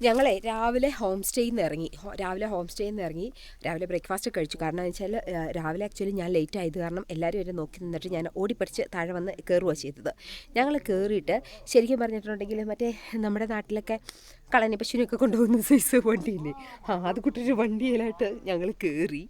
ഞങ്ങളെ രാവിലെ ഹോം സ്റ്റേയിൽ നിന്ന് ഇറങ്ങി. രാവിലെ ഹോം സ്റ്റേയിൽ നിന്ന് ഇറങ്ങി. രാവിലെ ബ്രേക്ക്ഫാസ്റ്റ് കഴിച്ചു. കാരണം വെച്ചാൽ രാവിലെ ആക്ച്വലി ഞാൻ ലേറ്റ് ആയത് കാരണം എല്ലാവരും എന്നെ നോക്കി നിന്നിട്ട് ഞാൻ ഓടിപ്പടിച്ച് താഴെ വന്ന് കയറുക ചെയ്തത്. ഞങ്ങൾ കയറിയിട്ട് ശരിക്കും പറഞ്ഞിട്ടുണ്ടെങ്കിൽ മറ്റേ നമ്മുടെ നാട്ടിലൊക്കെ കളനി പശുവിനൊക്കെ കൊണ്ടുപോകുന്ന സൈസ് വണ്ടിയില്ലേ? ആ അത് കൂട്ടൊരു വണ്ടിയിലായിട്ട് ഞങ്ങൾ കയറി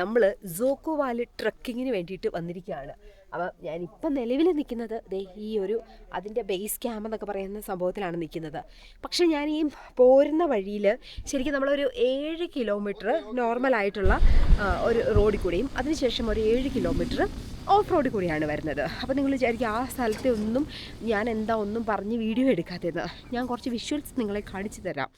നമ്മൾ സോക്കോ വാൽ ട്രക്കിങ്ങിന് വേണ്ടിയിട്ട് വന്നിരിക്കുകയാണ്. അപ്പം ഞാനിപ്പം നിലവിൽ നിൽക്കുന്നത് ദേ ഈ ഒരു അതിന്റെ ബേസ് ക്യാമ്പ് എന്നൊക്കെ പറയുന്ന സംഭവത്തിലാണ് നിൽക്കുന്നത്. പക്ഷേ ഞാൻ ഈ പോരുന്ന വഴിയിൽ ശരിക്കും നമ്മളൊരു ഏഴ് കിലോമീറ്റർ നോർമലായിട്ടുള്ള ഒരു റോഡിൽ കൂടിയും അതിനുശേഷം ഒരു ഏഴ് കിലോമീറ്റർ ഓഫ് റോഡിൽ കൂടിയാണ് വരുന്നത്. അപ്പോൾ നിങ്ങൾ വിചാരിക്കും ആ സ്ഥലത്തെ ഒന്നും ഞാൻ എന്താ ഒന്നും പറഞ്ഞ് വീഡിയോ എടുക്കാത്തത് ഞാൻ കുറച്ച് വിഷ്വൽസ് നിങ്ങളെ കാണിച്ചു തരാം.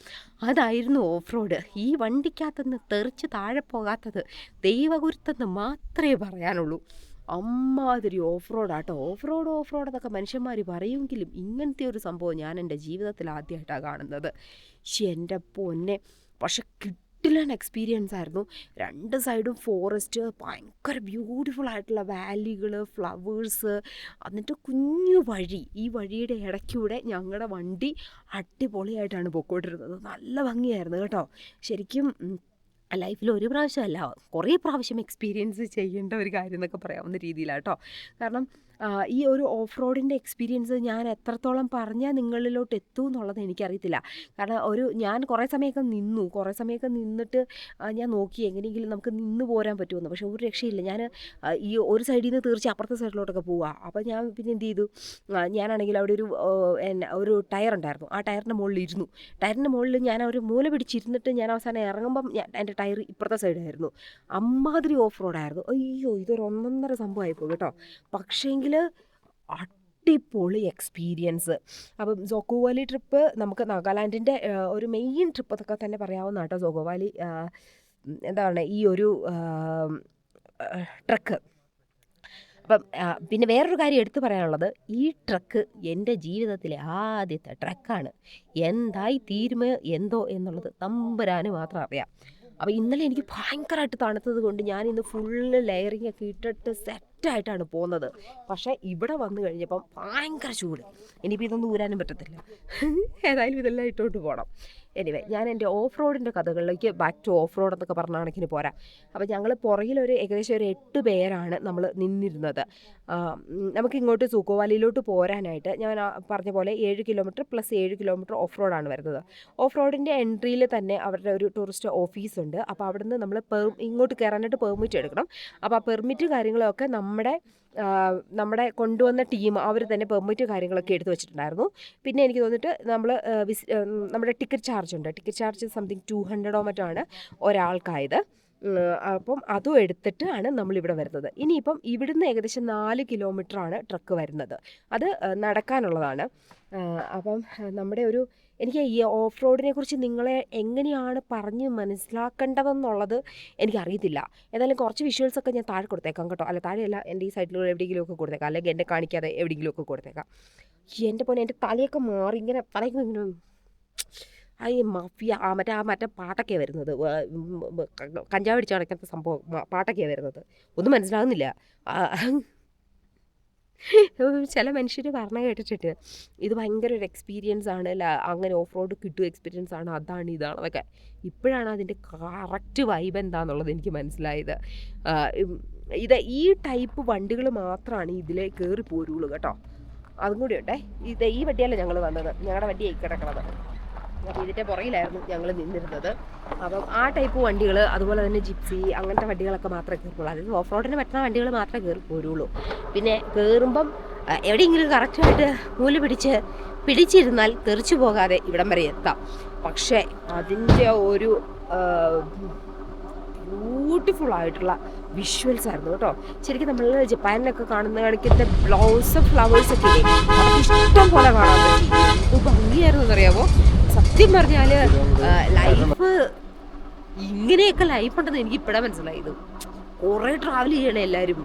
അതായിരുന്നു ഓഫ് റോഡ് ഈ വണ്ടിക്കകത്തുനിന്ന് തെറിച്ച് താഴെ പോകാത്തത് ദൈവഗുരുത്തെന്ന് മാത്രമേ പറയാനുള്ളൂ. അമ്മാതിരി ഓഫ് റോഡാട്ടോ ഓഫ് റോഡ് ഓഫ് റോഡ് എന്നൊക്കെ മനുഷ്യന്മാർ പറയുമെങ്കിലും ഇങ്ങനത്തെ ഒരു സംഭവം ഞാൻ എന്റെ ജീവിതത്തിൽ ആദ്യമായിട്ടാണ് കാണുന്നത്. എന്റെ പൊന്നെ. പക്ഷെ കിട്ടിലൻ എക്സ്പീരിയൻസ് ആയിരുന്നു. രണ്ട് സൈഡും ഫോറസ്റ്റ് ഭയങ്കര ബ്യൂട്ടിഫുൾ ആയിട്ടുള്ള വാലികൾ ഫ്ലവേഴ്സ് എന്നിട്ട് കുഞ്ഞു വഴി. ഈ വഴിയുടെ ഇടയ്ക്കൂടെ ഞങ്ങളുടെ വണ്ടി അടിപൊളിയായിട്ടാണ് പൊക്കോട്ടിരുന്നത് നല്ല ഭംഗിയായിരുന്നു കേട്ടോ. ശരിക്കും ലൈഫിൽ ഒരു പ്രാവശ്യമല്ല കുറേ പ്രാവശ്യം എക്സ്പീരിയൻസ് ചെയ്യേണ്ട ഒരു കാര്യം എന്നൊക്കെ പറയാവുന്ന രീതിയിലാണ് കേട്ടോ കാരണം ഈ ഒരു ഓഫ് റോഡിന്റെ എക്സ്പീരിയൻസ് ഞാൻ എത്രത്തോളം പറഞ്ഞാൽ നിങ്ങളിലോട്ട് എത്തും എന്നുള്ളത് എനിക്കറിയത്തില്ല. കാരണം ഒരു ഞാൻ കുറേ സമയമൊക്കെ നിന്നു. കുറേ സമയമൊക്കെ നിന്നിട്ട് ഞാൻ നോക്കി എങ്ങനെയെങ്കിലും നമുക്ക് നിന്ന് പോരാൻ പറ്റുമെന്ന്. പക്ഷേ ഒരു രക്ഷയില്ല. ഞാൻ ഈ ഒരു സൈഡിൽ നിന്ന് തീർച്ച അപ്പുറത്തെ സൈഡിലോട്ടൊക്കെ പോവുക അപ്പോൾ ഞാൻ പിന്നെ എന്ത് ചെയ്തു? ഞാനാണെങ്കിൽ അവിടെ ഒരു ഒരു ടയർ ഉണ്ടായിരുന്നു. ആ ടയറിന്റെ മുകളിൽ ഇരുന്നു ടയറിന്റെ മുകളിൽ ഞാൻ ഒരു മൂല പിടിച്ചിരുന്നിട്ട് ഞാൻ അവസാനം ഇറങ്ങുമ്പം എന്റെ ടയർ ഇപ്പുറത്തെ സൈഡായിരുന്നു. അമ്മാതിരി ഓഫ് റോഡായിരുന്നു അയ്യോ ഇതൊരു ഒന്നൊന്നര സംഭവമായിപ്പോയി കേട്ടോ. പക്ഷേങ്കിൽ അടിപൊളി എക്സ്പീരിയൻസ് അപ്പം സോക്കോവാലി ട്രിപ്പ് നമുക്ക് നാഗാലാൻഡിന്റെ ഒരു മെയിൻ ട്രിപ്പ് അതൊക്കെ തന്നെ പറയാവുന്ന കേട്ടോ. സോക്കോ വാലി എന്താണ് ഈ ഒരു ട്രക്ക് അപ്പം പിന്നെ വേറൊരു കാര്യം എടുത്തു പറയാനുള്ളത് ഈ ട്രക്ക് എന്റെ ജീവിതത്തിലെ ആദ്യത്തെ ട്രക്കാണ് എന്തായി തീരുമോ എന്തോ എന്നുള്ളത് തമ്പുരാന് മാത്രം അറിയാം. അപ്പോൾ ഇന്നലെ എനിക്ക് ഭയങ്കരമായിട്ട് തണുത്തത് കൊണ്ട് ഞാൻ ഇന്ന് ഫുള്ള് ലെയറിങ് ഒക്കെ ഇട്ടിട്ട് സെറ്റായിട്ടാണ് പോകുന്നത്. പക്ഷേ ഇവിടെ വന്നു കഴിഞ്ഞപ്പം ഭയങ്കര ചൂട്. ഇനിയിപ്പോൾ ഇതൊന്നും ഊരാനും പറ്റത്തില്ല. ഏതായാലും ഇതെല്ലാം ഇട്ടോട്ട് പോകണം എനിവേ ഞാൻ എന്റെ ഓഫ് റോഡിന്റെ കഥകളിലേക്ക് ബാക്ക് ടു ഓഫ് റോഡ് എന്നൊക്കെ പറഞ്ഞ കണക്കിന് പോരാ അപ്പോൾ ഞങ്ങൾ പുറകിലൊരു ഏകദേശം ഒരു എട്ട് പേരാണ് നമ്മൾ നിന്നിരുന്നത്. നമുക്ക് ഇങ്ങോട്ട് സൂക്കോവാലിയിലോട്ട് പോരാനായിട്ട് ഞാൻ പറഞ്ഞ പോലെ ഏഴ് കിലോമീറ്റർ പ്ലസ് ഏഴ് കിലോമീറ്റർ ഓഫ് റോഡാണ് വരുന്നത്. ഓഫ് റോഡിന്റെ എൻട്രിയിൽ തന്നെ അവരുടെ ഒരു ടൂറിസ്റ്റ് ഓഫീസുണ്ട് അപ്പോൾ അവിടുന്ന് നമ്മൾ പെർ ഇങ്ങോട്ട് കയറാനായിട്ട് പെർമിറ്റ് എടുക്കണം. അപ്പോൾ ആ പെർമിറ്റ് കാര്യങ്ങളൊക്കെ നമ്മുടെ നമ്മുടെ കൊണ്ടുവന്ന ടീം അവർ തന്നെ പെർമിറ്റ് കാര്യങ്ങളൊക്കെ എടുത്തു വെച്ചിട്ടുണ്ടായിരുന്നു. പിന്നെ എനിക്ക് തോന്നിയിട്ട് നമ്മൾ നമ്മുടെ ടിക്കറ്റ് ചാർജ് ഉണ്ട്. ടിക്കറ്റ് ചാർജ് സംതിങ് ടു ഹൺഡ്രഡോ മറ്റോ ആണ് ഒരാൾക്കായത്. അപ്പം അതും എടുത്തിട്ട് ആണ് നമ്മളിവിടെ വരുന്നത്. ഇനിയിപ്പം ഇവിടുന്ന് ഏകദേശം നാല് കിലോമീറ്റർ ആണ് ട്രക്ക് വരുന്നത്. അത് നടക്കാനുള്ളതാണ്. അപ്പം നമ്മുടെ ഒരു എനിക്ക് ഈ ഓഫ് റോഡിനെ കുറിച്ച് നിങ്ങളെ എങ്ങനെയാണ് പറഞ്ഞ് മനസ്സിലാക്കേണ്ടതെന്നുള്ളത് എനിക്കറിയത്തില്ല. ഏതായാലും കുറച്ച് വിഷ്വൽസ് ഒക്കെ ഞാൻ താഴെ കൊടുത്തേക്കാം കേട്ടോ. അല്ല താഴെയല്ല എന്റെ ഈ സൈഡിലൂടെ എവിടെയെങ്കിലും ഒക്കെ കൊടുത്തേക്കാം. അല്ലെങ്കിൽ എന്നെ കാണിക്കാതെ എവിടെയെങ്കിലും ഒക്കെ കൊടുത്തേക്കാം. എന്റെ പോലെ എന്റെ തലയൊക്കെ മാറി ഇങ്ങനെ പറയുന്നു ഇങ്ങനെ ഈ മഫിയ ആ മറ്റേ ആ മറ്റേ പാട്ടൊക്കെയാണ് വരുന്നത്. കഞ്ചാവ് അടിച്ച് നടക്കുന്ന സംഭവം. പാട്ടൊക്കെയാണ് വരുന്നത്. ഒന്നും മനസ്സിലാകുന്നില്ല. ചില മനുഷ്യർ പറഞ്ഞ കേട്ടിട്ടുണ്ട് ഇത് ഭയങ്കര ഒരു എക്സ്പീരിയൻസ് ആണ്. അല്ല അങ്ങനെ ഓഫ് റോഡ് കിട്ടും എക്സ്പീരിയൻസ് ആണ്. അതാണ് ഇതാണ് അതൊക്കെ ഇപ്പോഴാണ് അതിന്റെ കറക്റ്റ് വൈബ് എന്താണെന്നുള്ളത് എനിക്ക് മനസ്സിലായത്. ഇത് ഈ ടൈപ്പ് വണ്ടികൾ മാത്രമാണ് ഇതിലെ കയറി പോരുള്ളൂ കേട്ടോ. അതും കൂടി ഉണ്ടേ. ഇത് ഈ വണ്ടിയല്ല ഞങ്ങൾ വന്നത്. ഞങ്ങളുടെ ആയി കിടക്കണത് അപ്പോൾ ഇതിന്റെ പുറകിലായിരുന്നു ഞങ്ങൾ നിന്നിരുന്നത്. അപ്പം ആ ടൈപ്പ് വണ്ടികൾ അതുപോലെ തന്നെ ജിപ്സി അങ്ങനത്തെ വണ്ടികളൊക്കെ മാത്രമേ കയറുള്ളൂ. അതായത് ഓഫ് റോഡിന് പറ്റുന്ന വണ്ടികൾ മാത്രമേ കയറി പോരുള്ളൂ പിന്നെ കയറുമ്പം എവിടെയെങ്കിലും കറക്റ്റായിട്ട് മൂല പിടിച്ച് പിടിച്ചിരുന്നാൽ തെറിച്ചു പോകാതെ ഇവിടം വരെ എത്താം. പക്ഷേ അതിന്റെ ഒരു ബ്യൂട്ടിഫുൾ ആയിട്ടുള്ള വിഷ്വൽസ് ആയിരുന്നു കേട്ടോ. ശരിക്കും നമ്മൾ ജപ്പാനിലൊക്കെ കാണുന്ന കാണിക്കുന്ന ബ്ലൗസ് ഫ്ലവേഴ്സ് ഒക്കെ ഇഷ്ടം പോലെ കാണാൻ പറ്റി. ഭംഗിയായിരുന്നു എന്നറിയാമോ സത്യം പറഞ്ഞാൽ ലൈഫ് ഇങ്ങനെയൊക്കെ ലൈഫ് ഉണ്ടെന്ന് എനിക്ക് ഇപ്പോഴാണ് മനസ്സിലായത്. കുറേ ട്രാവൽ ചെയ്യണേ എല്ലാവരും